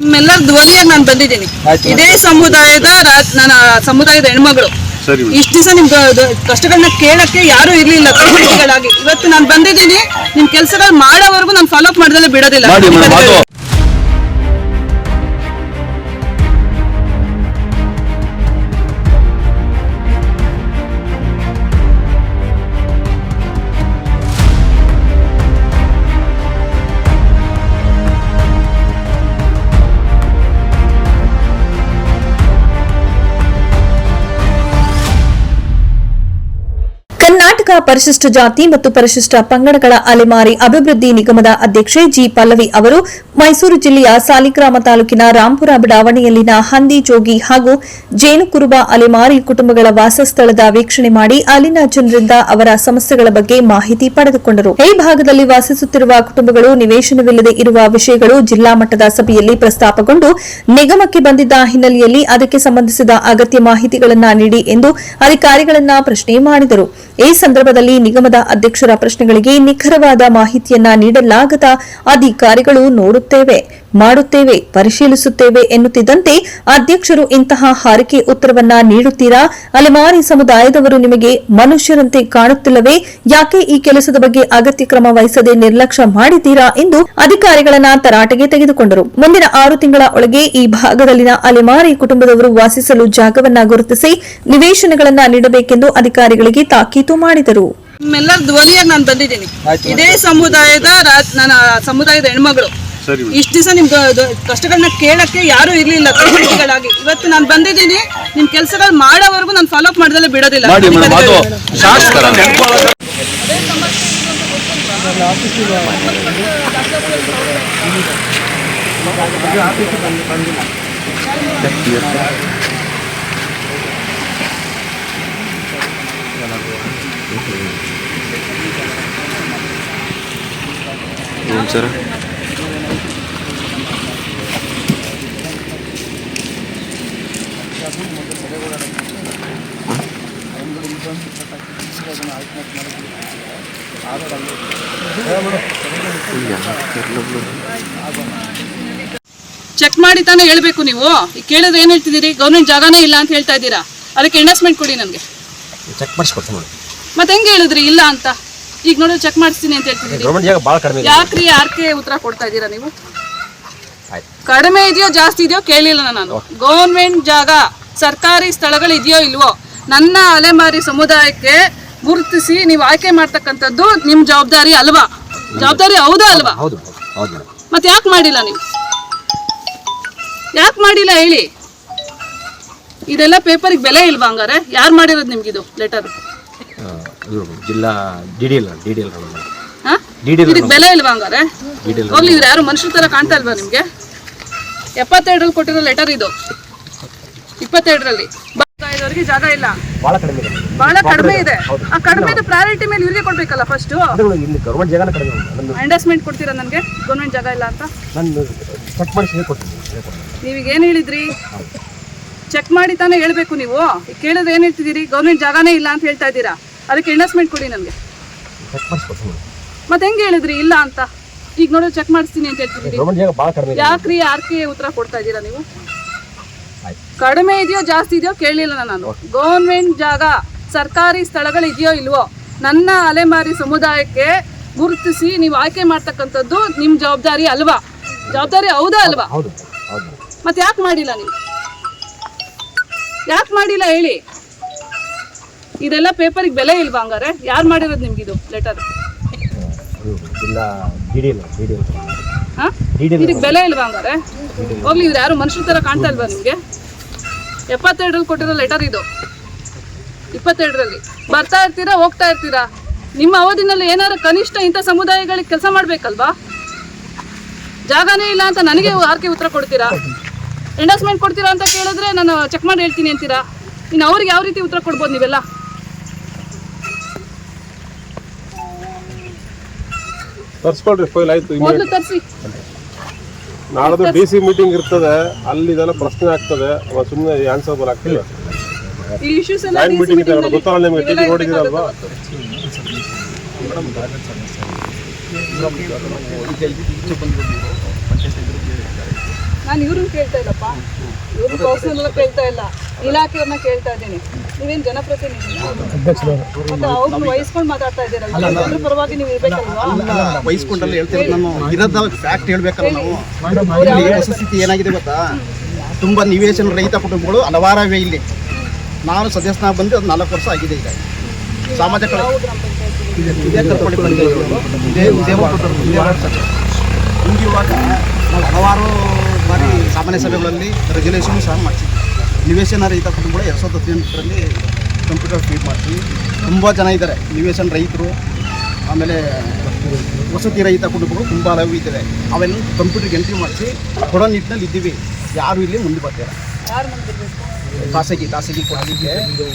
ನಿಮ್ಮೆಲ್ಲರ ಧ್ವನಿಯಾಗಿ ನಾನು ಬಂದಿದ್ದೀನಿ. ಇದೇ ಸಮುದಾಯದ ರಾ- ನನ್ನ ಸಮುದಾಯದ ಹೆಣ್ಮಗಳು. ಇಷ್ಟ ದಿವಸ ನಿಮ್ ದ- ಕಷ್ಟಗಳನ್ನ ಕೇಳಕ್ಕೆ ಯಾರು ಇರ್ಲಿಲ್ಲ ಪ್ರತಿನಿಧಿಗಳಾಗಿ ಇವತ್ತು ನಾನು ಬಂದಿದ್ದೀನಿ ನಿಮ್ ಕೆಲಸಗಳು ಮಾಡೋವರೆಗೂ ನಾನು ಫಾಲೋ ಅಪ್ ಮಾಡ್ದಲ್ಲೇ ಬಿಡೋದಿಲ್ಲ. ಮಾಡಿ ಮೇಡಮ್ ಅದು ಕರ್ನಾಟಕ ಪರಿಶಿಷ್ಟ ಜಾತಿ ಮತ್ತು ಪರಿಶಿಷ್ಟ ಪಂಗಡಗಳ ಅಲೆಮಾರಿ ಅಭಿವೃದ್ಧಿ ನಿಗಮದ ಅಧ್ಯಕ್ಷೆ ಜಿ. ಪಲ್ಲವಿ ಅವರು ಮೈಸೂರು ಜಿಲ್ಲೆಯ ಸಾಲಿಗ್ರಾಮ ತಾಲೂಕಿನ ರಾಂಪುರ ಬಡಾವಣೆಯಲ್ಲಿನ ಹಂದಿ ಜೋಗಿ ಹಾಗೂ ಜೇನುಕುರುಬ ಅಲೆಮಾರಿ ಕುಟುಂಬಗಳ ವಾಸಸ್ಥಳದ ವೀಕ್ಷಣೆ ಮಾಡಿ ಅಲ್ಲಿನ ಜನರಿಂದ ಅವರ ಸಮಸ್ಯೆಗಳ ಬಗ್ಗೆ ಮಾಹಿತಿ ಪಡೆದುಕೊಂಡರು. ಈ ಭಾಗದಲ್ಲಿ ವಾಸಿಸುತ್ತಿರುವ ಕುಟುಂಬಗಳು ನಿವೇಶನವಿಲ್ಲದೆ ಇರುವ ವಿಷಯಗಳು ಜಿಲ್ಲಾ ಮಟ್ಟದ ಸಭೆಯಲ್ಲಿ ಪ್ರಸ್ತಾಪಗೊಂಡು ನಿಗಮಕ್ಕೆ ಬಂದಿದ್ದ ಹಿನ್ನೆಲೆಯಲ್ಲಿ ಅದಕ್ಕೆ ಸಂಬಂಧಿಸಿದ ಅಗತ್ಯ ಮಾಹಿತಿಗಳನ್ನು ನೀಡಿ ಎಂದು ಅಧಿಕಾರಿಗಳನ್ನು ಪ್ರಶ್ನೆ ಮಾಡಿದರು. ಈ ಸಂದರ್ಭದಲ್ಲಿ ನಿಗಮದ ಅಧ್ಯಕ್ಷರ ಪ್ರಶ್ನೆಗಳಿಗೆ ನಿಖರವಾದ ಮಾಹಿತಿಯನ್ನ ನೀಡಲಾಗದ ಅಧಿಕಾರಿಗಳು ನೋಡುತ್ತೇವೆ. ಮಾಡುತ್ತೇವೆ ಪರಿಶೀಲಿಸುತ್ತೇವೆ ಎನ್ನುತ್ತಿದ್ದಂತೆ ಅಧ್ಯಕ್ಷರು ಇಂತಹ ಹಾರಿಕೆ ಉತ್ತರವನ್ನ ನೀಡುತ್ತೀರಾ? ಅಲೆಮಾರಿ ಸಮುದಾಯದವರು ನಿಮಗೆ ಮನುಷ್ಯರಂತೆ ಕಾಣುತ್ತಿಲ್ಲವೇ? ಯಾಕೆ ಈ ಕೆಲಸದ ಬಗ್ಗೆ ಅಗತ್ಯ ಕ್ರಮ ವಹಿಸದೆ ನಿರ್ಲಕ್ಷ್ಯ ಮಾಡಿದ್ದೀರಾ ಎಂದು ಅಧಿಕಾರಿಗಳನ್ನ ತರಾಟೆಗೆ ತೆಗೆದುಕೊಂಡರು. ಮುಂದಿನ ಆರು ತಿಂಗಳ ಒಳಗೆ ಈ ಭಾಗದಲ್ಲಿನ ಅಲೆಮಾರಿ ಕುಟುಂಬದವರು ವಾಸಿಸಲು ಜಾಗವನ್ನ ಗುರುತಿಸಿ ನಿವೇಶನಗಳನ್ನ ನೀಡಬೇಕೆಂದು ಅಧಿಕಾರಿಗಳಿಗೆ ತಾಕೀತು ಮಾಡಿದರು. ಧ್ವನಿಯಾಗಿ ನಾನು ಬಂದಿದ್ದೀನಿ. ಇದೇ ಸಮುದಾಯದ ನನ್ನ ಸಮುದಾಯದ ಹೆಣ್ಮಗಳು. ಇಷ್ಟು ದಿವಸ ನಿಮ್ ಕಷ್ಟಗಳನ್ನ ಕೇಳಕ್ಕೆ ಯಾರು ಇರ್ಲಿಲ್ಲ ಪ್ರತಿನಿಧಿಗಳಾಗಿ ಇವತ್ತು ನಾನು ಬಂದಿದ್ದೀನಿ ನಿಮ್ ಕೆಲಸಗಳು ಮಾಡೋವರೆಗೂ ನಾನು ಫಾಲೋ ಅಪ್ ಮಾಡ್ದಲ್ಲೇ ಬಿಡೋದಿಲ್ಲ. ಮಾಡಿ ಚೆಕ್ ಮಾಡಿ ತಾನೇ ಹೇಳ್ಬೇಕು ನೀವು. ಈಗ ಕೇಳಿದ್ರೆ ಏನ್ ಹೇಳ್ತಿದ್ದೀರಿ? ಗೌರ್ಮೆಂಟ್ ಜಾಗನೇ ಇಲ್ಲ ಅಂತ ಹೇಳ್ತಾ ಇದ್ದೀರಾ? ಅದಕ್ಕೆ ಇಂಡಸ್ಟ್ಮೆಂಟ್ ಕೊಡಿ ನನಗೆ. ಚೆಕ್ ಮಾಡಿಸ್ಕೊಡ್ತೀನಿ ನೋಡಿ. ಮತ್ತೆ ಹೆಂಗೆ ಹೇಳಿದ್ರಿ ಇಲ್ಲ ಅಂತ? ಈಗ ನೋಡಿ ಚೆಕ್ ಮಾಡಿಸ್ತೀನಿ ಅಂತ ಹೇಳ್ತಿದ್ದೀರಿ. ಯಾಕ್ರಿ ಯಾಕೆ ಉತ್ತರ ಕೊಡ್ತಾ ಇದ್ದೀರಾ ನೀವು? ಕಡಿಮೆ ಇದೆಯೋ ಜಾಸ್ತಿ ಇದೆಯೋ ಕೇಳಿಲ್ಲ ನಾನು. ಗೌರ್ಮೆಂಟ್ ಜಾಗ ಸರ್ಕಾರಿ ಸ್ಥಳಗಳು ಇದೆಯೋ ಇಲ್ವೋ ನನ್ನ ಅಲೆಮಾರಿ ಸಮುದಾಯಕ್ಕೆ ಗುರುತಿಸಿ ನೀವು ಆಯ್ಕೆ ಮಾಡ್ತಕ್ಕಂಥದ್ದು ನಿಮ್ ಜವಾಬ್ದಾರಿ ಅಲ್ವಾ? ಜವಾಬ್ದಾರಿ ಹೌದಾ ಅಲ್ವಾ? ಮತ್ತೆ ಯಾಕೆ ಮಾಡಿಲ್ಲ ನೀವು? ಯಾಕೆ ಮಾಡಿಲ್ಲ ಹೇಳಿ? ಇದೆಲ್ಲ ಪೇಪರಿಗೆ ಬೆಲೆ ಇಲ್ವಾ ಹಂಗಾರೆ? ಯಾರು ಮಾಡಿರೋದು ನಿಮ್ಗಿದು ಲೆಟರ್? ಇದು ಜಿಲ್ಲಾ ಇದಕ್ಕೆ ಬೆಲೆ ಇಲ್ವಾ ಹಂಗಾರೆ? ಹೋಗ್ಲಿ ಇವ್ರು ಯಾರು ಮನುಷ್ಯರ ತರ ಕಾಣ್ತಾ ಇಲ್ವಾ ನಿಮ್ಗೆ? ಎಪ್ಪತ್ತೆರಡರಲ್ಲಿ ಕೊಟ್ಟಿರೋ ಲೆಟರ್ ಇದು. ಇಪ್ಪತ್ತೆರಡರಲ್ಲಿ. ಇದ್ದವ್ರಿಗೆ ಜಾಗ ಇಲ್ಲ. ಬಹಳ ಕಡಿಮೆ ಇದೆ. ಬಹಳ ಕಡಿಮೆ ಇದೆ. ಆ ಕಡಿಮೆ ಪ್ರಾಯೋರಿಟಿ ಮೇಲೆ ಇವ್ರಿಗೆ ಕೊಡ್ಬೇಕಲ್ಲ ಫಸ್ಟ್ ಇಲ್ಲಿ ಗೌರ್ಮೆಂಟ್ ಜಾಗನ ಕಡಿಮೆ ನನ್ನ ಅಂಡರ್ಸ್ಮೆಂಟ್ ಕೊಡ್ತೀರಾ ನನಗೆ? ಗೌರ್ಮೆಂಟ್ ಜಾಗ ಇಲ್ಲ ಅಂತ? ನಾನು ಚೆಕ್ ಹೇಳ್ಕೊಡ್ತೀನಿ ಹೇಳ್ಕೊಡ್ತೀನಿ ನೀವೀಗ ಏನು ಹೇಳಿದ್ರಿ? ಚೆಕ್ ಮಾಡಿ ತಾನೇ ಹೇಳ್ಬೇಕು ನೀವು. ಕೇಳಿದ್ರೆ ಏನು ಹೇಳ್ತಿದ್ದೀರಿ? ಗೌರ್ಮೆಂಟ್ ಜಾಗನೇ ಇಲ್ಲ ಅಂತ ಹೇಳ್ತಾ ಇದ್ದೀರಾ? ಅದಕ್ಕೆ ಇಂಡಸ್ಟ್ಮೆಂಟ್ ಕೊಡಿ ನನಗೆ. ಚೆಕ್ ಮಾಡಿಸ್ಕೊಡ್ತೀನಿ ಮತ್ತೆ ಹೆಂಗೆ ಹೇಳಿದ್ರಿ? ಇಲ್ಲ ಅಂತ. ಈಗ ನೋಡಿ ಚೆಕ್ ಮಾಡಿಸ್ತೀನಿ ಅಂತ ಹೇಳ್ತಿದ್ದೀರಿ. ಯಾಕ್ರಿ ಯಾರ್ಕೆ ಉತ್ತರ ಕೊಡ್ತಾ ಇದ್ದೀರಾ ನೀವು? ಕಡಿಮೆ ಇದೆಯೋ ಜಾಸ್ತಿ ಇದೆಯೋ ಕೇಳಲಿಲ್ಲ ನಾನು. ಗೌರ್ಮೆಂಟ್ ಜಾಗ ಸರ್ಕಾರಿ ಸ್ಥಳಗಳು ಇದೆಯೋ ಇಲ್ವೋ ನನ್ನ ಅಲೆಮಾರಿ ಸಮುದಾಯಕ್ಕೆ ಗುರುತಿಸಿ ನೀವು ಆಯ್ಕೆ ಮಾಡ್ತಕ್ಕಂಥದ್ದು ನಿಮ್ಮ ಜವಾಬ್ದಾರಿ ಅಲ್ವಾ? ಜವಾಬ್ದಾರಿ ಹೌದಾ ಅಲ್ವಾ? ಮತ್ತೆ ಯಾಕೆ ಮಾಡಿಲ್ಲ ನೀವು? ಯಾಕೆ ಮಾಡಿಲ್ಲ ಹೇಳಿ? ಇದೆಲ್ಲ ಪೇಪರಿಗೆ ಬೆಲೆ ಇಲ್ವಾ ಹಂಗಾರೆ? ಯಾರು ಮಾಡಿರೋದು ನಿಮ್ಗಿದು ಲೆಟರ್? ಇದಕ್ಕೆ ಬೆಲೆ ಇಲ್ವಾ ಹಂಗಾರೆ? ಹೋಗ್ಲಿ ಇವ್ರು ಯಾರು ಮನುಷ್ಯರ ಥರ ಕಾಣ್ತಾ ಇಲ್ವಾ ನಿಮಗೆ? ಎಪ್ಪತ್ತೆರಡರಲ್ಲಿ ಕೊಟ್ಟಿರೋ ಲೆಟರ್ ಇದು. ಇಪ್ಪತ್ತೆರಡರಲ್ಲಿ ಬರ್ತಾ ಇರ್ತೀರಾ ಹೋಗ್ತಾ ಇರ್ತೀರಾ? ನಿಮ್ಮ ಅವಧಿನಲ್ಲಿ ಏನಾರು ಕನಿಷ್ಠ ಇಂಥ ಸಮುದಾಯಗಳಿಗೆ ಕೆಲಸ ಮಾಡಬೇಕಲ್ವಾ? ಜಾಗನೇ ಇಲ್ಲ ಅಂತ ನನಗೆ ಆರ್ಕೆ ಉತ್ತರ ಕೊಡ್ತೀರಾ? ಎಂಡಸ್ಮೆಂಟ್ ಕೊಡ್ತೀರಾ ಅಂತ ಕೇಳಿದ್ರೆ ನಾನು ಚೆಕ್ ಮಾಡಿ ಹೇಳ್ತೀನಿ ಅಂತೀರಾ? ಇನ್ನು ಅವ್ರಿಗೆ ಯಾವ ರೀತಿ ಉತ್ತರ ಕೊಡ್ಬೋದು ನೀವೆಲ್ಲ? ತರ್ಸ್ಕೊಳ್ರಿ ಫೈಲ್ ಆಯ್ತು ಮೊದಲು ತರಿಸಿ. ನಾಳದು ಡಿ ಸಿ ಮೀಟಿಂಗ್ ಇರ್ತದೆ ಅಲ್ಲಿ ಇದೆಲ್ಲ ಪ್ರಶ್ನೆ ಆಗ್ತದೆ ಸುಮ್ಮನೆ ಆನ್ಸರ್ ಆಗ್ತಿಲ್ಲ ಜಾಯಿಂಟ್ ಮೀಟಿಂಗ್ ಇದೆ ನಲ್ಲಿ ಗೊತ್ತಲ್ಲ ನಿಮಗೆ ಟಿ ನೋಡಿದಿರಲ್ವಾ ನಾನು ಇವ್ರನ್ನ ಕೇಳ್ತಾ ಇಲ್ಲಪ್ಪ. ಇವ್ರನ್ನ ಪರ್ಸನಲ್ ಕೇಳ್ತಾ ಇಲ್ಲ. ಇಲಾಖೆಯವ್ರನ್ನ ಕೇಳ್ತಾ ಇದ್ದೀನಿ. ನೀವೇನ್ ಜನಪ್ರತಿನಿಧಿ? ಮತ್ತೆ ಅವ್ರನ್ನ ವಹಿಸ್ಕೊಂಡು ಮಾತಾಡ್ತಾ ಇದ್ದೀರಲ್ಲ ಅದ್ರ ಪರವಾಗಿ ನೀವು ಇರ್ಬೇಕಲ್ವಾ? ವಹಿಸ್ಕೊಂಡಲ್ಲ ಹೇಳ್ತೇವೆ ನಾನು. ಇರೋದ ಫ್ಯಾಕ್ಟ್ ಹೇಳ್ಬೇಕಲ್ಲ ನಾವು. ಇಲ್ಲಿ ವಸ್ತುಸ್ಥಿತಿ ಏನಾಗಿದೆ ಗೊತ್ತಾ? ತುಂಬ ನಿವೇಶನ ರಹಿತ ಕುಟುಂಬಗಳು ಹಲವಾರವೇ ಇಲ್ಲಿ. ನಾನು ಸದಸ್ಯನಾಗಿ ಬಂದು ಅದು ನಾಲ್ಕು ವರ್ಷ ಆಗಿದೆ ಈಗ. ಸಾಮಾಜಿಕ ಇದೇ. ಇದೇ ನಾವು ಹಲವಾರು ಬಾರಿ ಸಾಮಾನ್ಯ ಸಭೆಗಳಲ್ಲಿ ರೆಗ್ಯುಲೇಷನ್ ಸಹ ಮಾಡ್ತೀವಿ ನಿವೇಶನ ರಹಿತ ಕುಟುಂಬಗಳು ಎರಡು ಸಾವಿರದ ಹದಿನೆಂಟರಲ್ಲಿ ಕಂಪ್ಯೂಟರ್ ಫೀಡ್ ಮಾಡ್ತೀವಿ. ತುಂಬ ಜನ ಇದ್ದಾರೆ. ನಿವೇಶನ ರೈತರು ಆಮೇಲೆ ವಸತಿ ರಹಿತ ಕುಟುಂಬಗಳು ತುಂಬ ಹಲವು ಇದ್ದಾವೆ ಅವೆಲ್ಲ ಕಂಪ್ಯೂಟರ್ಗೆ ಎಂಟ್ರಿ ಮಾಡಿಸಿ ಕೊಡೋ ನಿಟ್ಟಿನಲ್ಲಿ ಇದ್ದೀವಿ. ಯಾರು ಇಲ್ಲಿ ಮುಂದೆ ಬರ್ತಾರೆ ಖಾಸಗಿ ಖಾಸಗಿ ಕೊಡಲಿಕ್ಕೆ